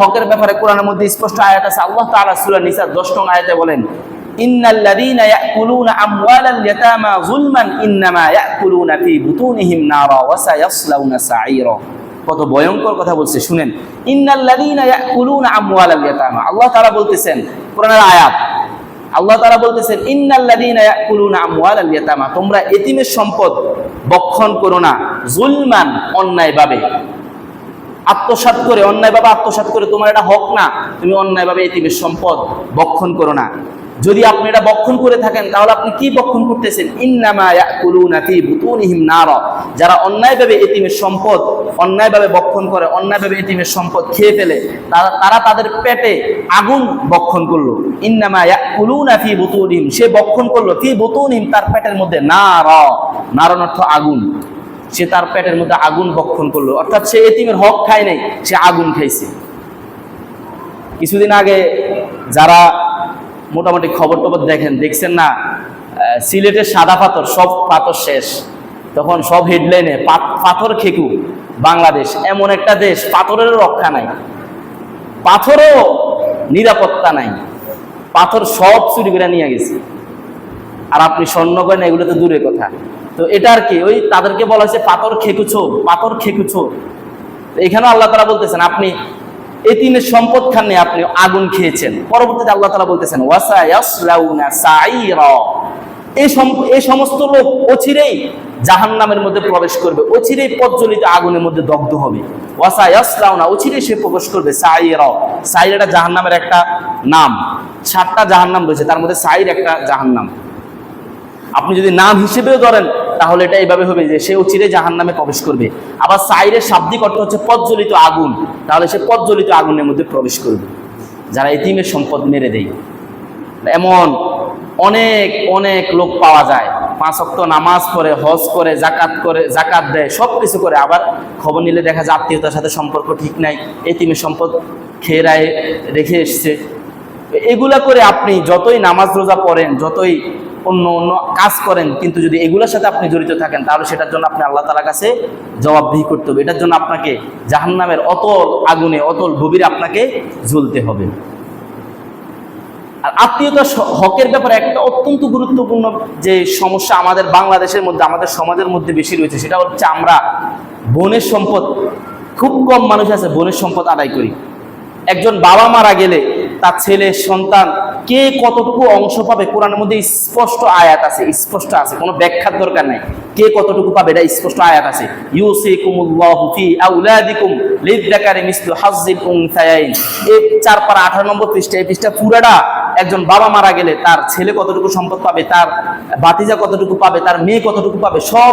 হকের ব্যাপারে কোরআনের মধ্যে স্পষ্ট আয়াত আছে। আল্লাহ তাআলা সূরা নিসা 10 নং আয়াতে বলেন, ইন্নাল্লাযীনা ইয়াকুলুনা আমওয়ালাল ইয়াতামা যুলমান, ইন্নামা ইয়াকুলুনা ফি বুতুনিহিম নারা ওয়া সায়াসলাউনা সাঈরা। কত ভয়ঙ্কর কথা বলছে, শুনেন। ইন্নাল্লাযীনা ইয়াকুলুনা আমওয়ালাল ইয়াতামা। আল্লাহ তাআলা বলতেছেন, কোরআনের আয়াত, আল্লাহ তাআলা বলতেছেন, ইন্নাল্লাযীনা ইয়াকুলুনা আমওয়ালাল ইয়াতামা। তোমরা এতিমের সম্পদ বক্ষণ করো না, যুলমান অন্যায়ভাবে। আত্মসাৎ করে, অন্যায়ভাবে আত্মসাৎ করে তোমার এটা হক না। তুমি অন্যায়ভাবে এতিমের সম্পদ বক্ষণ করো না। যদি আপনি এটা বক্ষণ করে থাকেন, তাহলে আপনি কি বক্ষণ করতেছেন? যারা অন্যায়ভাবে এতিমের সম্পদ, অন্যায়ভাবে বক্ষণ করে, অন্যায়ভাবে এতিমের সম্পদ খেয়ে ফেলে, তারা তাদের পেটে আগুন বক্ষণ করল। ইন্নামা ফি বুতুনিহিম। সে বক্ষণ করল, ফি বুতুনিহিম তার পেটের মধ্যে নারা। নারন অর্থ আগুন। সে তার পেটের মধ্যে আগুন বক্ষণ করল। অর্থাৎ সে এতিমের হক খায় নাই, সে আগুন খাইছে। কিছুদিন আগে যারা মোটামুটি খবর টবর দেখেন, দেখছেন না সিলেটের সাদা পাথর, সব পাথর শেষ। তখন সব হেডলাইনে পাথর খেকু, বাংলাদেশ, এমন একটা দেশ, পাথরেরও রক্ষা নাই। পাথরও নিরাপত্তা নাই। পাথর সব চুরি করে নিয়ে গেছে। আর আপনি স্বর্ণ করেন, এগুলো তো দূরের কথা। তো এটা আর কি, ওই তাদেরকে বলা হয়েছে পাথর খেকুছো পাথর খেকুছো এখানেও আল্লাহ তালা বলতেছেন, আপনি এতিমের সম্পদ খানে আপনি আগুন খেয়েছেন। পরবর্তীতে আল্লাহ তালা বলতেছেন এই সম- সমস্ত লোক অচিরেই জাহান নামের মধ্যে প্রবেশ করবে, অচিরেই প্রজ্বলিত আগুনের মধ্যে দগ্ধ হবে। ওয়াসা ইয়াসলাউনা অচিরেই সে প্রবেশ করবে সাঈরা সাইরাটা জাহান নামের একটা নাম, সাতটা জাহান নাম রয়েছে, তার মধ্যে সাইর একটা জাহান নাম আপনি যদি নাম হিসেবেও ধরেন, তাহলে এটা এইভাবে হবে যে সে চিরে জাহান নামে প্রবেশ করবে। আবার সাইরের শাব্দিক অর্থ হচ্ছে প্রজ্বলিত আগুন। তাহলে সে প্রজ্বলিত আগুনের মধ্যে প্রবেশ করবে। যারা এতিমের সম্পদ মেরে দেয়। এমন অনেক অনেক লোক পাওয়া যায়। পাঁচ অক্ত নামাজ পড়ে, হজ করে জাকাত করে জাকাত দেয় সব কিছু করে। আবার খবর নিলে দেখা যায় আত্মীয়তার সাথে সম্পর্ক ঠিক নাই, এতিমের সম্পদ খেয়ে রায় রেখে এসছে। এগুলা করে আপনি যতই নামাজ রোজা পড়েন, যতই অন্য অন্য কাজ করেন, কিন্তু যদি এগুলোর সাথে আপনি জড়িত থাকেন, তাহলে সেটার জন্য আপনি আল্লাহ তালার কাছে জবাবদিহি করতে হবে। এটার জন্য আপনাকে জাহান্নামের অতল আগুনে, অতল গভীরে আপনাকে ঝুলতে হবে। আর আত্মীয়তা হকের ব্যাপারে একটা অত্যন্ত গুরুত্বপূর্ণ যে সমস্যা আমাদের বাংলাদেশের মধ্যে, আমাদের সমাজের মধ্যে বেশি রয়েছে, সেটা হচ্ছে আমরা বনের সম্পদ, খুব কম মানুষ আছে বনের সম্পদ আদায় করি। একজন বাবা মারা গেলে তার ছেলে, সন্তান, কে কতটুকু অংশ পাবে? কোরআনের মধ্যে স্পষ্ট আয়াত আছে, স্পষ্ট আছে, কোনো ব্যাখ্যার দরকার নাই। কে কতটুকু পাবে? এটা স্পষ্ট আয়াত আছে। চার পারা 18 নম্বর পৃষ্ঠা একজন বাবা মারা গেলে তার ছেলে কতটুকু সম্পদ পাবে? তার বাতিজা কতটুকু পাবে? তার মেয়ে কতটুকু পাবে? সব